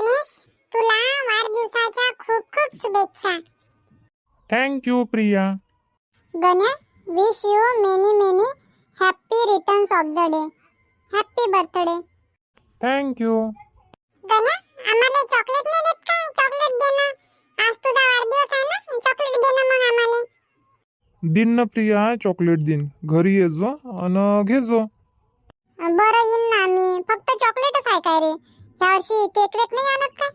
गणेश तुला वाढदिवसाच्या खूप खूप शुभेच्छा. Thank you Priya. Ganya wish you many many happy returns of the day happy birthday thank you Ganya आम्हाला चॉकलेट नाही देत का? चॉकलेट दे ना. आज तुझा वाढदिवस आहे ना? चॉकलेट दे ना मग आम्हाला. दिन ना प्रिया. चॉकलेट दिन. घरी ये जो आणि घे जो. बरं येईन ना आम्ही. फक्त चॉकलेटच आहे काय रे? ह्या वर्षी केक वेक नाही आणत काय?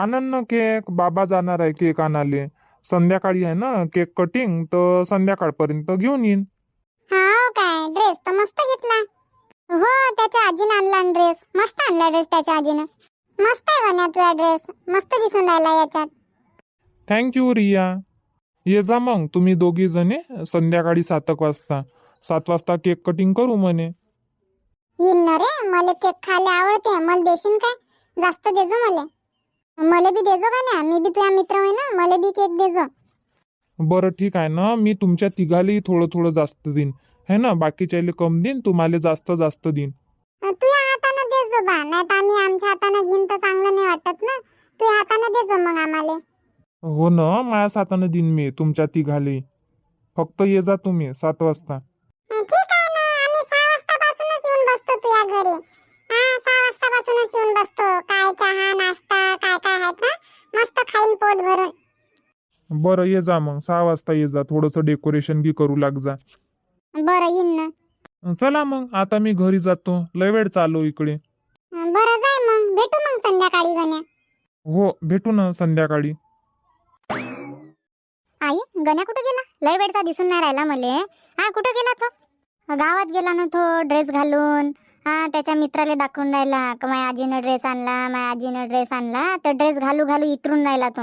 आनंद ना केक. बाबा जाणार आहे केक आणाले संध्याकाळी आहे ना केक कटिंग तर संध्याकाळपर्यंत घेऊन येईन. हा काय? ड्रेस तर मस्त घेतला. हो त्याच्या आजीनं आणला ड्रेस मस्त आणला ड्रेस त्याच्या आजीनं. मस्त आहे गण्या तुझा ड्रेस मस्त दिसून राहिला याच्यात. Thank you Riya. ये जा मग. तुम्ही दोघी जणे संध्याकाळी सात वाजता. सात वाजता केक कटिंग करू म्हणे. येईन ना रे? मला केक खायला आवडते. मला देशील काय? जास्त देजो मला. मला बी देजो का ना मी बी तुझ्या मित्र होय ना? मला बी केक देजो. बरं ठीक आहे ना. मी तुमच्या तिघालेही थोडं थोडं जास्त देईन. है ना? बाकीच्याले कम देईन तुम्हाला जास्त जास्त देईन. तुझ्या हातानं देजो बा. नाही तर आम्ही आमच्या हातानं घेईन तर चांगलं नाही वाटत ना? तुझ्या हातानं देजो मग आम्हाला. हो ना. माझ्या सातानं देईन मी तुमच्या तिघाले. फक्त ये जा तुम्ही सात वाजता. ठीक घरी. हा सहा वाजतापासूनच येऊन बसतो. काय चहा नाश्ता काय काय आहेत ना? मस्त खाईन पोट भरून. बरं ये जा मग. सहा वाजता ये जा. थोडंसं डेकोरेशन बी करू लाग जा. बरं येईन ना. चला मग. आता मी घरी जातो. लय वेळ चालू इकडे. बरं जाय मग. भेटू मग संध्याकाळी गण्या. हो भेटू ना संध्याकाळी. आई गण्या कुठे गेला? लय वेळचा दिसून नाही राहिला मले. हा कुठे गेला तो? गावात गेला ना तो ड्रेस घालून. हा त्याच्या मित्राला दाखवून राहिला का माझ्या आजीनं ड्रेस आणला माझ्या आजीनं ड्रेस आणला तर ड्रेस घालू घालू इतरून राहिला तो.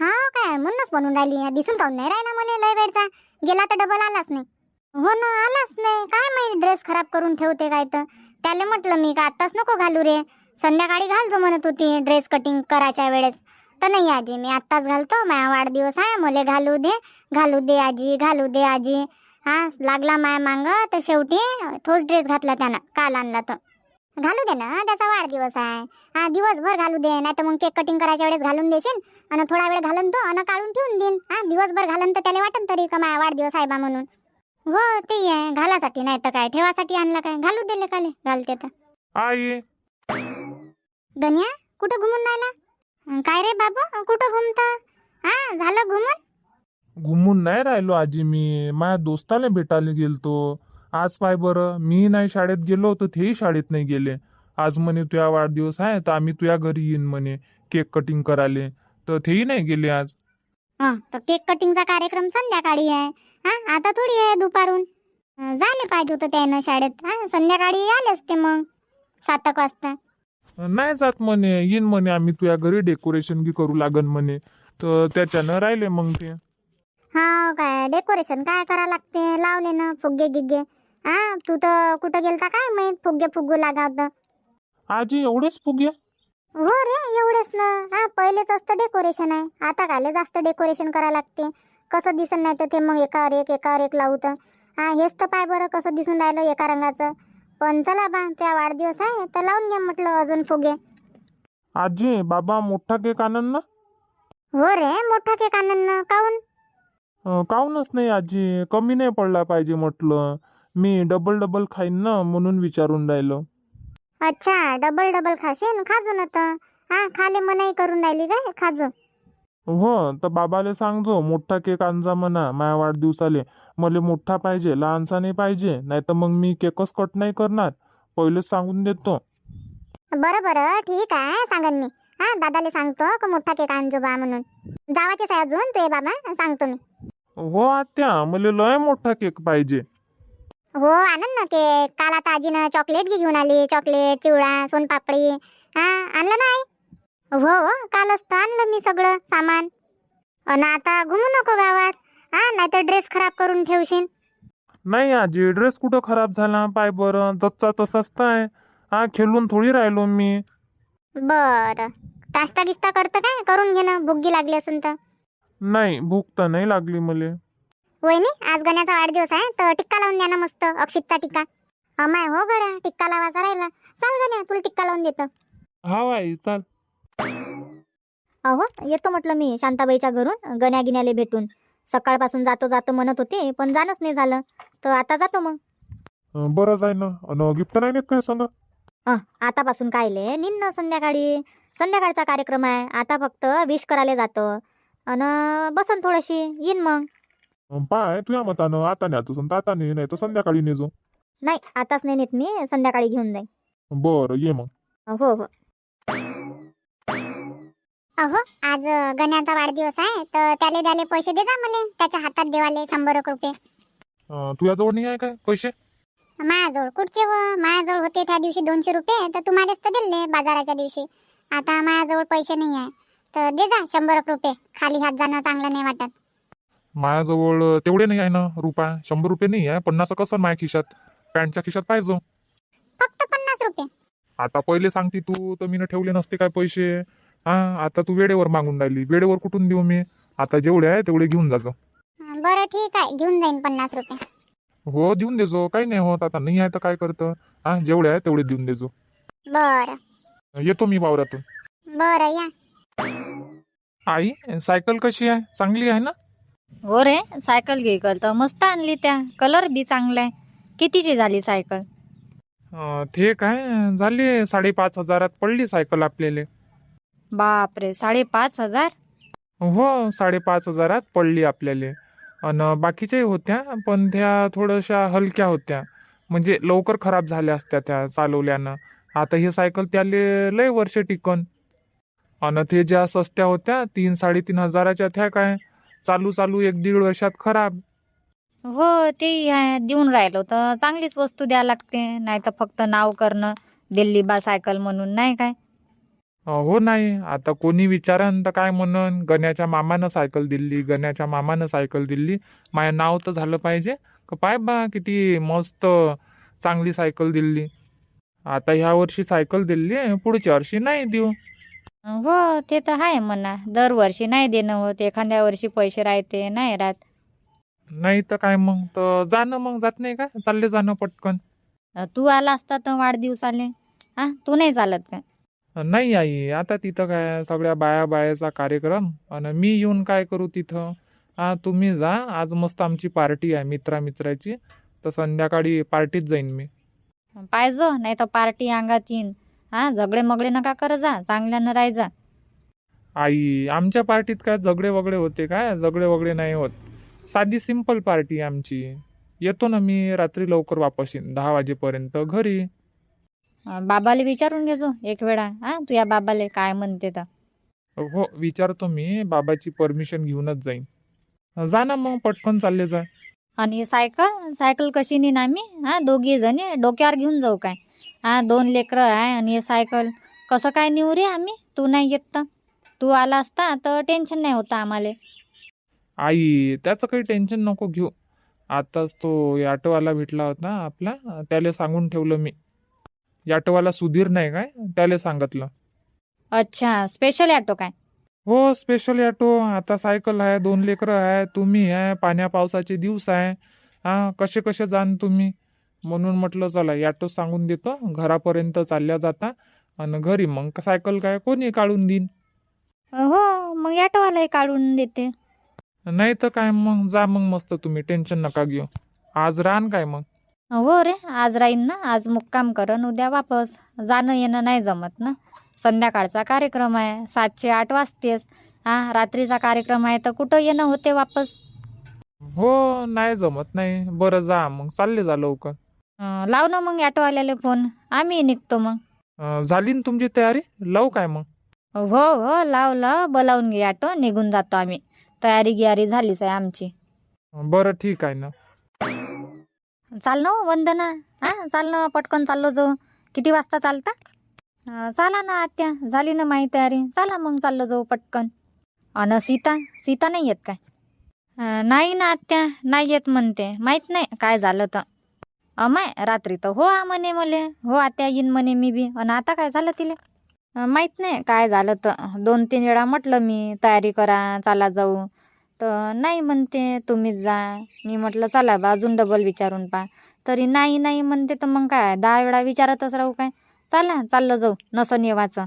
हा काय? म्हणूनच म्हणून राहिली. दिसून काऊन नाही राहिला मला? लय वेळचा. गेला तर डबल आलाच नाही. हो ना आलाच नाही. काय माहिती ड्रेस खराब करून ठेवते काय तर? त्याला म्हटलं मी का आत्ताच नको घालू रे. संध्याकाळी घालतो म्हणत होती ड्रेस कटिंग करायच्या वेळेस. तर नाही आजी मी आत्ताच घालतो. माझा वाढदिवस आहे. मला घालू दे घालू दे आजी घालू दे आजी. हा लागला माया मांग तर शेवटी तोच ड्रेस घातला त्यानं काल आणला तो. घालू दे ना त्याचा वाढदिवस आहे. हा दिवसभर घालू दे नाही तर मग केक कटिंग करायच्या वेळेस घालून देशील आणि थोडा वेळ घालून तो आणि काढून ठेवून देईन. हा दिवसभर घालून तर त्याला वाटन तरी का माझा वाढदिवस आहे बा म्हणून. हो ते आहे घालासाठी नाही तर काय ठेवासाठी आणला काय घालू दिले काले घालते तर. आई. दनिया कुठं घुमून राहिला? अं, काय रे बाबू कुठं घुमता? हा झालं घुमून? घुमून नाही राहिलो आजी मी. माझ्या दोस्ताला भेटायला गेलतो. आज पाय बरं. मी नाही शाळेत गेलो तर तेही शाळेत नाही गेले. आज म्हणे तुझ्या वाढदिवस आहे तर आम्ही तुझ्या घरी येईन म्हणे केक कटिंग करायले. तर तेही नाही गेले आज. हा तर केक कटिंगचा कार्यक्रम संध्याकाळी आहे. हा आता थोडी आहे दुपारून. अं, झाले पाहिजे होतं त्यानं शाळेत. हा संध्याकाळी आले असते मग सात एक वाजता. नाही जात म्हणे. येईन म्हणे आम्ही तुझ्या घरी. डेकोरेशन बी करू लागन म्हणे. तर त्याच्यानं राहिले मग ते. डेकोरेशन काय करा लागते? लावले ना फुगे गिग्गे हा तू तर कुठं गेलता काय माहीत? फुगे फुगू लागावत आजी एवढेच फुगे? हो रे एवढेच ना. हा पहिलेच असतं डेकोरेशन आहे. आता काले जास्त डेकोरेशन करा लागते. कसं दिसन नाही तर ते मग एकावर एक एकावर एक लावू तर. हा हेच तर पाय बरं कसं दिसून राहिलं एका रंगाचं. पण चला बा त्या वाढदिवस आहे तर लावून घ्या म्हटलं अजून फुगे. आजी बाबा मोठा केक आणन ना? हो रे मोठा केक आणन ना. काऊन? काहूनच नाही आजी? कमी नाही पडला पाहिजे म्हटलं. मी डबल डबल खाईन ना म्हणून विचारून राहिलो. अच्छा डबल डबल खाशीन? खाजू ना तर. हा खाले मनाई करून राहिली काय? खाजू. हो तर बाबाले सांगजो मोठा केक आणजा म्हणा माझ्या वाढदिवसाले. मला मोठा पाहिजे लहानसा नाही पाहिजे नाही तर मग मी केकच कट नाही करणार. पहिलेच सांगून देतो. बरं बरं ठीक आहे सांगन मी. हा दादाले सांगतो का मोठा केक आणजो बा म्हणून. जावाचेच आहे अजून तुझे बाबा सांगतो मी. हो आत्या मला लय मोठा केक पाहिजे. हो आणन ना केक. काल आता आजीनं चॉकलेट बी घेऊन आली. चॉकलेट चिवडा सोनपापडी. हा आणलं नाही? हो हो कालच तर आणलं मी सगळं सामान. अन आता घुमू नको गावात. हा नाहीतर ड्रेस खराब करून ठेवशील नाही आजी ड्रेस कुठं खराब झाला? पाय बरं जसचा तसाच तर आहे. हा खेळून थोडी राहिलो मी. बरं. नाश्ता गिस्ता करतं काय? करून घे ना. भुगी लागली असून तर. नाही भूक तर नाही लागली मले. वहिनी आज गण्याचा वाढदिवस आहे तर टिक्का लावून द्या ना मस्त अक्षितचा टिक्का. अमाय हो गड्या टिक्का लावायचा राहिला. चाल गण्या तुला टिक्का लावून देतो. हा आई चाल. अहो येतो म्हटलं मी शांताबाईच्या घरून गण्या गिन्याले भेटून. सकाळपासून जातो जातो म्हणत होते पण जाणंच नाही झालं. तर आता जातो मग. अं, आहे ना. अन गिफ्ट नाही नेत काय सांगा? आतापासून कायले निन्न संध्याकाळी. संध्याकाळचा कार्यक्रम आहे. आता फक्त विश करायला जातो. अन बसन थोडीशी येईन मग. पाय तुझ्या मतानं आता न्यायचं आता नाही नाही तर संध्याकाळी नेजो. नाही आताच नाही नेत मी संध्याकाळी घेऊन जाईन. बरं ये मग. हो हो. अहो आज गण्याचा वाढदिवस आहे तर त्याले द्याले पैसे दे जा मला त्याच्या हातात देवाले शंभर एक रुपये. तुझ्याजवळ नाही आहे काय पैसे? मायाजवळ कुठचे व? मायाजवळ होते त्या दिवशी दोनशे रुपये तर तुम्हालाच तर दिले बाजाराच्या दिवशी. आता मायाजवळ पैसे नाही आहे. तर दे जा शंभर एक रुपये. खाली हात जाणं चांगलं नाही वाटत. माझ्याजवळ तेवढे नाही आहे ना रुपये शंभर रुपये नाही आहे पन्नास कसं माझ्या खिशात? पॅन्टच्या खिशात पाहिजे. फक्त पन्नास रुपये. आता पहिले सांगते तू तर मी ठेवले नसते काय पैसे. हा आता तू वेळेवर मागून राहिली. वेळेवर कुठून देऊ मी? आता जेवढे आहे तेवढे घेऊन जाजो हं, बरं ठीक आहे घेऊन जाईन पन्नास रुपये. हो देऊन देजो. काही नाही होत आता नाही आहे तर काय करतं? हा जेवढे आहे तेवढे देऊन देजो. बरं. येतो मी वावरातून. बरं या. आई सायकल कशी आहे? चांगली आहे ना? हो रे सायकल गिकल तर मस्त आणली त्या. कलर बी चांगला आहे. कितीची झाली सायकल? अं, ते काय झाले साडेपाच हजारात पडली सायकल आपल्याला. बापरे साडेपाच हजार? हो साडेपाच हजारात पडली आपल्याला. आणि बाकीच्याही होत्या पण त्या थोड्याशा हलक्या होत्या. म्हणजे लवकर खराब झाल्या असत्या त्या चालवल्यानं. आता ही सायकल त्याले लय वर्ष टिकन. आणि ते ज्या सस्त्या होत्या तीन साडेतीन हजाराच्या त्या काय चालू चालू एक दीड वर्षात खराब. हो ते देऊन राहिलो तर चांगलीच वस्तू द्या लागते नाही तर फक्त नाव करणं दिल्ली बा सायकल म्हणून नाही काय? अं, हो नाही. आता कोणी विचारन तर काय म्हणन? गण्याच्या मामानं सायकल दिली गण्याच्या मामानं सायकल दिली माय नाव तर झालं पाहिजे. का पाय बा किती मस्त चांगली सायकल दिली आता ह्या वर्षी सायकल दिली पुढच्या वर्षी नाही देऊ. हो ते तर आहे म्हणा. दरवर्षी नाही देणं होत. एखाद्या वर्षी पैसे राहते नाही राहत. नाही तर काय मग? तर जाणं मग जात नाही का? चालले जाणं पटकन. तू आला असता तर वाढदिवसाले. हा तू नाही चालत काय नाही आई. आता तिथं काय सगळ्या बाया बायाचा कार्यक्रम. आणि मी येऊन काय करू तिथं? हा तुम्ही जा. आज मस्त आमची पार्टी आहे मित्रा मित्राची तर संध्याकाळी पार्टीत जाईन मी. पाहिजो नाही तर पार्टी अंगात येईन. हा झगडे मगडे नका कर जा चांगल्यानं राहायचा आई आमच्या पार्टीत काय झगडे वगडे होते काय झगडे वगडे नाही होत. साधी सिंपल पार्टी आमची. येतो ना मी रात्री लवकर वापस येईन दहा वाजेपर्यंत घरी. अं, बाबाले विचारून घेजो एक वेळा. हा तुझ्या बाबाले काय म्हणते तर. हो विचारतो मी बाबाची परमिशन घेऊनच जाईन. जा ना मग पटकन चालले जा. आणि सायकल सायकल कशी नेईन आम्ही? हा दोघी जणी डोक्यावर घेऊन जाऊ काय? हा दोन लेकरं आहे आणि हे सायकल. कसं काय नेऊ रे आम्ही? तू नाही येत तर. तू आला असता तर टेन्शन नाही होतं आम्हाला. आई त्याचं काही टेन्शन नको घेऊ. आताच तो ऑटोवाला भेटला होता आपला. त्याला सांगून ठेवलं मी. ऑटोवाला सुधीर नाही काय? त्याला सांगितलं. अच्छा स्पेशल ॲटो काय? हो स्पेशल ऑटो आता सायकल आहे दोन लेकरं आहे तुम्ही आहे पाण्या पावसाचे दिवस आहे. हा कसे कसे जाण तुम्ही? म्हणून म्हटलं चला ऑटो सांगून देतो. घरापर्यंत चालल्या जाता आणि घरी मग सायकल काय कोणी काढून देईन? हो मग ॲटोवालाही काढून देते. नाही तर काय मग जा मग मस्त तुम्ही टेन्शन नका घेऊ. आज रान काय मग? हो रे आज राहीन ना. आज मुक्काम करन उद्या वापस. जाणं येणं नाही जमत ना. संध्याकाळचा कार्यक्रम आहे. सातशे आठ वाजतेस हा रात्रीचा कार्यक्रम आहे तर कुठं येणं होते वापस? हो नाही जमत नाही. बरं जा मग. चालले जा लवकर. अं, लाव ना मग ॲटोवाल्याला फोन. आम्ही निघतो मग. अं, झाली ना तुमची तयारी? लावू काय मग? हो हो लावलं बोलावून घे ॲटो निघून जातो आम्ही. तयारी गियारी झालीच आहे आमची. बरं ठीक आहे ना. चाल ना हो, वंदना. हा चाल ना पटकन चाललो जाऊ. किती वाजता चालता? अं, चला ना आत्या. झाली ना माही तयारी. चला मग चाललो जाऊ पटकन. अन सीता? सीता नाही येत काय? अं, नाही ना आत्या. नाही येत म्हणते. माहीत नाही. काय झालं तर. अमाय रात्री तर हो आ म्हणे मले. हो आत्या येईन म्हणे मी बी. आणि आता काय झालं तिले? माहीत नाही काय झालं तर. दोन तीन वेळा म्हटलं मी तयारी करा चला जाऊ. तर नाही म्हणते तुम्हीच जा. मी म्हटलं चला बा अजून डबल विचारून पा तरी नाही नाही म्हणते तर मग काय? दहा वेळा विचारतच राहू काय? चला चाललं जाऊ. नसं नेवाचं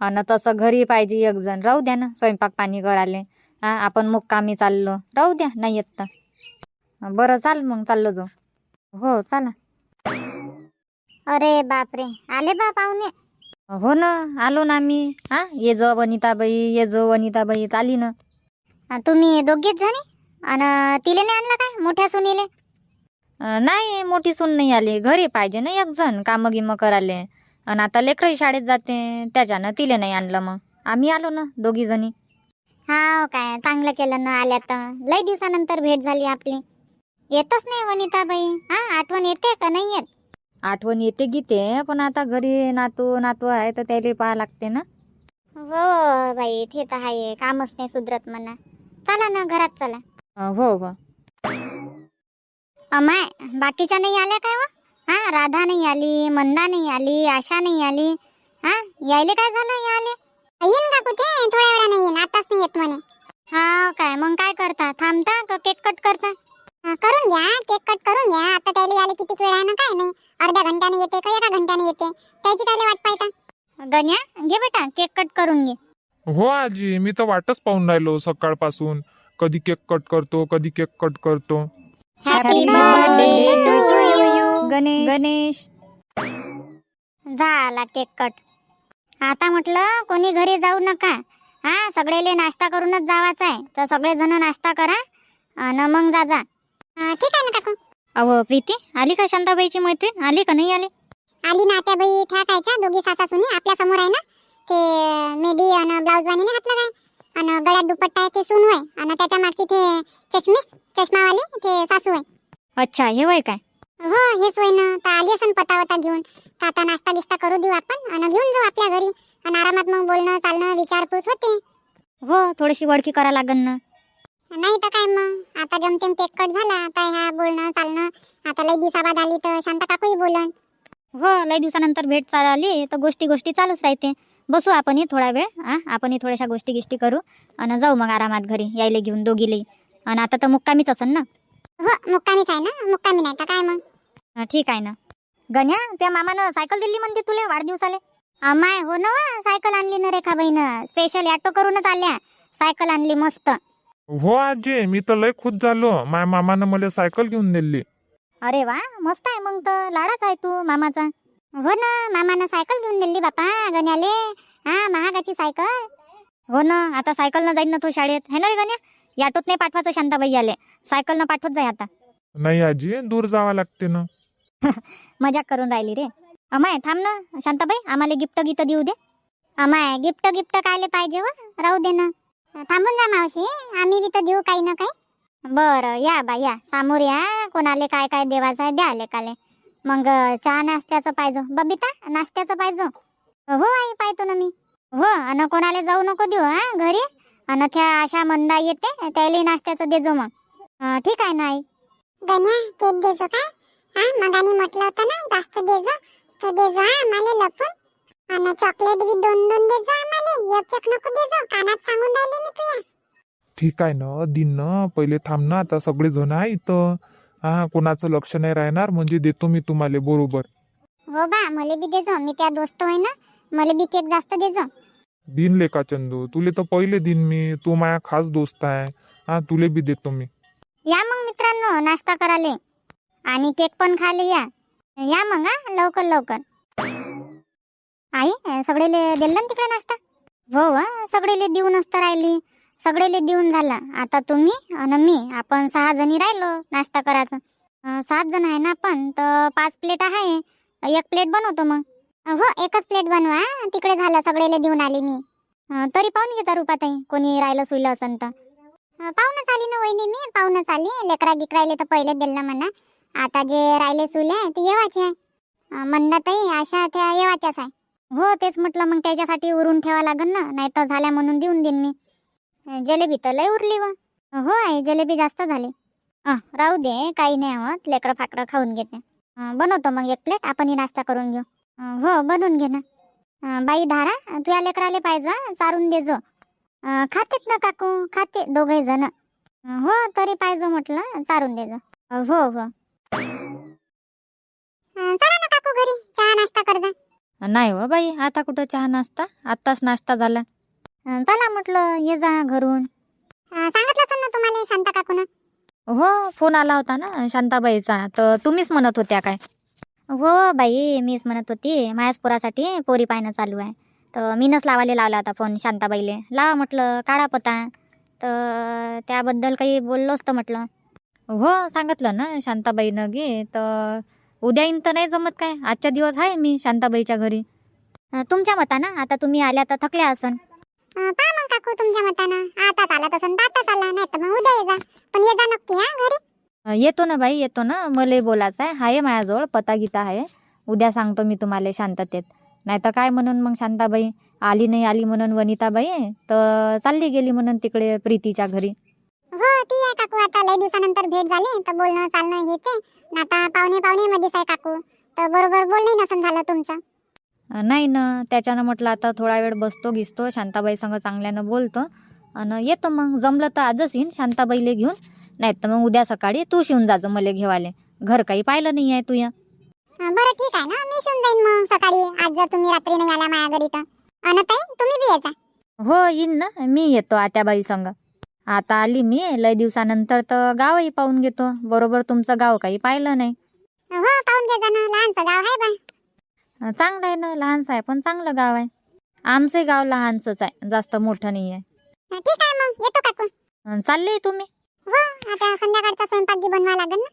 आणि तसं घरी पाहिजे एक जण. राहू द्या ना स्वयंपाक पाणी करायला. हा आपण मुक्कामी चाललो. राहू द्या नाही येत तर. बरं चाल मग चाललो जाऊ. हो चला. अरे बापरे. आले बा पाहुणे? हो ना आलो ना आम्ही हा ये जो वनिताबाई ये जो वनिताबाई चाली ना. अ, तुम्ही दोघीच जणी? अन तिले नाही आणलं काय मोठ्या सुनीले? अं, नाही मोठी सून नाही आली. घरी पाहिजे ना एक जण कामं गिमं करायले. आणि आता लेकरही शाळेत जाते त्याच्यानं तिले नाही आणलं मग. आम्ही आलो ना दोघी जणी. हा काय. चांगलं केलं ना आल्या तर. लय दिवसानंतर भेट झाली आपली. येतच नाही वनिताबाई. हा आठवण येते का? नाही येत. आठवण येते गीते पण आता घरी नातू नातू आहे तर त्याला पाहा लागते ना. हो बाई ते तर आहे कामच नाही सुधरत म्हणा. चला ना घरात चला. अं, हो हो. अमाय बाकीच्या नाही आल्या काय व? हा राधा नाही आली मंदा नाही आली आशा नाही आली. हा यायले काय झालं? यायले. येईन का कुठे? थोड्या वेळा नाही येईन. आताच नाही येत म्हणे. हा काय? मग काय करता? थांबता का? केक कट करता? करून घ्या. केक कट करून घ्या. आता त्याला यायला किती वेळ आहे ना काय नाही. अर्ध्या घंट्याने येते का एका घंट्याने येते? त्याची काय वाट पाहता. गण्या घे बेटा केक कट करून घे. हो आजी मी तर वाटच पाहून राहिलो सकाळपासून. कधी केक कट करतो कधी केक कट करतो. गणेश. गणेश. झाला केक कट. आता म्हटलं कोणी घरी जाऊ नका. हा सगळेले नाश्ता करूनच जावाचा आहे. तर सगळे जण नाश्ता करा. आणि मग जा जा. ठीक आहे ना काकू. अहो प्रीती आली का शांताबाईची मैत्रीण? आली का नाही आली? आली ना त्या बाई ठ्या कायच्या दोघी सासा सुनी आपल्यासमोर आहे ना. ते मेडी आणि ब्लाऊज वाणी नाही घातलं काय? आणि गळ्यात दुपट्टा आहे ते सून होय आणि त्याच्या मागची ते चष्मीस चष्मावाली ते सासू आहे अच्छा हे वय काय? हो हेच होय ना. तर आली असन पता घेऊन. तर आता नाश्ता गिस्ता करू देऊ आपण. आणि घेऊन जाऊ आपल्या घरी. आणि आरामात मग बोलणं चालणं विचारपूस होते. हो थोडीशी वडकी करा लागन ना. नाही तर काय मग? आता जमतेम केक कट झाला आता ह्या बोलणं चालणं आता लई दिवसाबाद आली तर शांता काकूही बोलन. हो लई दिवसानंतर भेट चालली तर गोष्टी गोष्टी चालूच राहते. बसू आपणही थोडा वेळ हा? आपणही थोड्याशा गोष्टी गिष्टी करू आणि जाऊ मग आरामात घरी यायले घेऊन दोघीले. आणि आता तर मुक्कामीच असन ना? हो मुक्कामीच आहे ना? मुक्कामी नाही तर काय मग? हा, ठीक आहे ना. गण्या त्या मामानं सायकल दिली म्हणते तुले वाढदिवसाले? अमाय हो ना वा, सायकल आणली ना रेखाबाईनं. स्पेशल ऑटो करूनच आल्या. सायकल आणली मस्त. हो आजी मी तर लय खुश झालो. माझ्या मामानं मला सायकल घेऊन दिली अरे वा मस्त आहे मग तर. लाडाच आहे तू मामाचा. हो ना मामानं सायकल घेऊन दिली बापा गण्याले. हा महागाची सायकल. हो ना आता सायकल न जाईन ना तो शाळेत. है ना रे गण्या? याटोत नाही पाठवायचं शांताबाई आले. सायकल न पाठवत जाय आता. नाही आजी दूर जावं लागते ना. मजाक करून राहिली रे. अमाय थांब ना. शांताबाई आम्हाला गिफ्ट गिफ्ट देऊ दे. अमाय गिफ्ट गिफ्ट कायले पाहिजे व? राहू दे ना. थांबून जा मावशी. आम्ही बी तर देऊ काही ना काही. बरं या बा या. समोर या. कोणाले काय काय देवाचं आहे द्या लेकाले. मग चहा नाश्त्याचं पाहिजे. बबिता नाश्त्याचं पाहिजे. हो आई पाहतो ना मी. हो आणि कोणाला जाऊ नको देऊ हा घरी. आणि त्या अशा मंदा येते त्याला नाश्त्याचं देजो मग. ठीक आहे ना आई? गण्या केक देजो काय? हा मगानी म्हटलं होतं ना जास्त देजो. तो देजो हा आम्हाला लपून. आणि चॉकलेट बी दोन दोन देजो आम्हाला. एक एक नको देजो कानात सांगून राहिले मी तुया. ठीक आहे ना दिन ना पहिले थांब ना आता सगळे जण आहे इथं. हा कोणाचं लक्ष नाही राहणार म्हणजे देतो मी तुम्हाला बरोबर. हो बा मला बी देजो मी त्या दोस्त होय ना मला बी केक जास्त देजो दिन लेका चंदू तुले तर पहिले दिन मी तू माझ्या खास दोस्त आहे. हा तुले बी देतो मी. या मग मित्रांनो नाश्ता करायला आणि केक पण खायला या. या मग हा लवकर लवकर. आई अं, सगळेले दिलं ना तिकडे नाश्ता? हो वा. सगळेले देऊनच तर राहिली. सगळेले देऊन झाला. आता तुम्ही आणि मी आपण सहा जणी राहिलो नाश्ता करायचं. सात जण आहे ना आपण तर पाच प्लेट आहे. एक प्लेट बनवतो मग. हो एकच प्लेट बनवा. तिकडे झालं सगळेले देऊन आले मी. तरी पाहून घेता रुपाताई कोणी राहिलं सुईलं असन तर. पाहुणच पाहूनच आली ना वहिनी मी पाहूनच आली. लेकरा गिकरायले तर पहिले दिलं म्हणा. आता जे राहिले सुले ते येवाचे. आहे अं, आशा त्या येवाच्याच आहे. हो तेच म्हटलं मग त्याच्यासाठी उरून ठेवा लागन ना नाही तर झाल्या म्हणून देऊन देईन मी. जलेबी जिलेबी तर लय उरली व. हो आहे जिलेबी जास्त झाली. राहू दे काही नाही आहोत लेकरं फाकडं खाऊन घेते. बनवतो मग एक प्लेट आपणही नाश्ता करून घेऊ. हो बनवून घे ना. बाई धारा तुझ्या लेकराले पाहिजे चारून देजो जो. खातेत ना काकू खाते दोघे जण. हो तरी पाहिजे म्हटलं चारून देजो हो हो. चला ना काकू घरी चहा नाश्ता कर जा. नाही हो बाई आता कुठं चहा नाश्ता? आत्ताच नाश्ता झाला. अं, चला म्हटलं ये जा घरून. अं, सांगितलं असेल ना तुम्हाला शांता काकून? हो फोन आला होता ना शांताबाईचा तर तुम्हीच म्हणत होत्या काय? हो बाई मीच म्हणत होती माझ्याच पोरासाठी पोरी पाहणं चालू आहे. तर मीनच लावायला लावला होता फोन शांताबाईले. लावा म्हटलं काढा पता तर त्याबद्दल काही बोललो असतं म्हटलं. हो सांगितलं ना शांताबाईनं घे तर उद्या येईन तर नाही जमत काय? आजच्या दिवस आहे मी शांताबाईच्या घरी. अं, तुमच्या मतानं? आता तुम्ही आल्या तर थकल्या असन. पहा मग काकू तुमच्या मतानं. आला तसं तर आताच आला. नाही तर मग उद्या ये जा. पण ये जा नक्की हा घरी. अं, येतो ना बाई येतो ना. मला बोलायचं आहे आहे माझ्याजवळ पता गीता आहे उद्या सांगतो मी तुम्हाला शांततेत. नाही तर काय म्हणून मग शांताबाई? आली नाही आली म्हणून वनिताबाई? तर चालली गेली म्हणून तिकडे प्रीतीच्या घरी. काकू आता लय दिवसानंतर भेट झाली तर बोलणं चालणं हे ते. न आता पाहुणे पाहुणे मध्येच आहे काकू. तर बरोबर बोलणंही नसन झालं तुमचं. नाही ना त्याच्यानं म्हटलं आता थोडा वेळ बसतो गिसतो शांताबाई संग चांगल्यानं बोलतो. आणि येतो मग जमलं तर आजच येईन शांताबाईले घेऊन. नाही तर मग उद्या सकाळी तू शिवून जाजो मला घेवाले. घर काही पाहिलं नाही आहे तुया. अं, बरं ठीक आहे ना मी शिवून जाईन मग सकाळी. आज जर तुम्ही रात्री नाही आला माझ्या घरी तर. अन ताई तुम्ही बी येता हो येईन ना मी येतो आत्याबाई संग. आता आली मी लय दिवसानंतर तर गावही पाहून घेतो. बरोबर तुमचं गाव काही पाहिलं नाही. हो पाहून घे लहानसं गाव आहे बा. चांगलं आहे ना लहानचं आहे पण चांगलं गाव आहे. आमचे गाव लहानचंच आहे जास्त मोठं नाही आहे ठीक आहे मग येतो काकू चालले तुम्ही? हो आता संध्याकाळचा स्वयंपाक बी बनवा लागेल ना.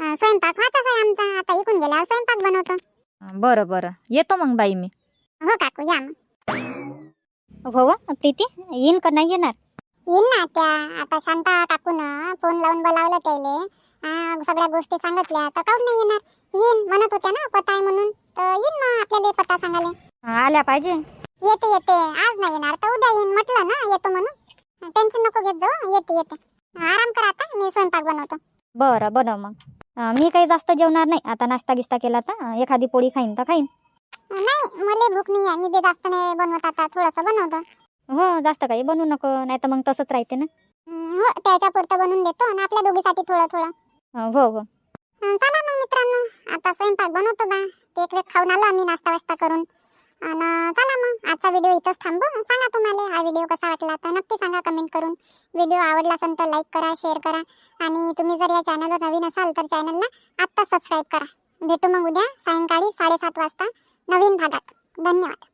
अं, स्वयंपाक व्हायचाच आहे आमचा आता इकून गेल्यावर स्वयंपाक बनवतो. अं, बरं बरं. येतो मग बाई मी. हो काकू या मग. हो प्रीती येईन का? नाही येणार? येईन ना त्या. आता शांता काकून फोन लावून बोलावलं त्याले. सगळ्या गोष्टी सांगितल्या तर काऊन नाही येणार? येईन म्हणत होत्या ना पता आहे म्हणून. तर येईन मग आपल्याला पत्ता सांगायला. आल्या पाहिजे. येते येते. आज नाही येणार तर उद्या येईन म्हटलं ना येतो म्हणून. टेन्शन नको घेत जाऊ येते येते. आराम कर आता मी स्वयंपाक बनवतो. बरं बनव मग. मी काही जास्त जेवणार नाही. आता नाश्ता गिस्ता केला तर एखादी पोळी खाईन तर खाईन. नाही मला भूक नाही आहे. मी बी जास्त नाही बनवत आता. थोडंसं बनवतो. हो जास्त काही बनवू नको नाही तर मग तसंच राहते ना. हं, त्याच्या पुरतं बनवून देतो आणि आपल्या दोघीसाठी थोडं थोडं अं, हो हो. अं, चला मग मित्रांनो आता स्वयंपाक बनवतो बा. केक वेक खाऊन आलो आम्ही नाश्ता वास्ता करून. आणि चला मग आजचा व्हिडिओ इथंच थांबू. सांगा तुम्हाला हा व्हिडिओ कसा वाटला? तर नक्की सांगा कमेंट करून. व्हिडिओ आवडला असेल तर लाईक करा शेअर करा. आणि तुम्ही जर या चॅनलवर नवीन असाल तर चॅनलला आत्ता सबस्क्राईब करा. भेटू मग उद्या सायंकाळी साडेसात वाजता नवीन भागात. धन्यवाद.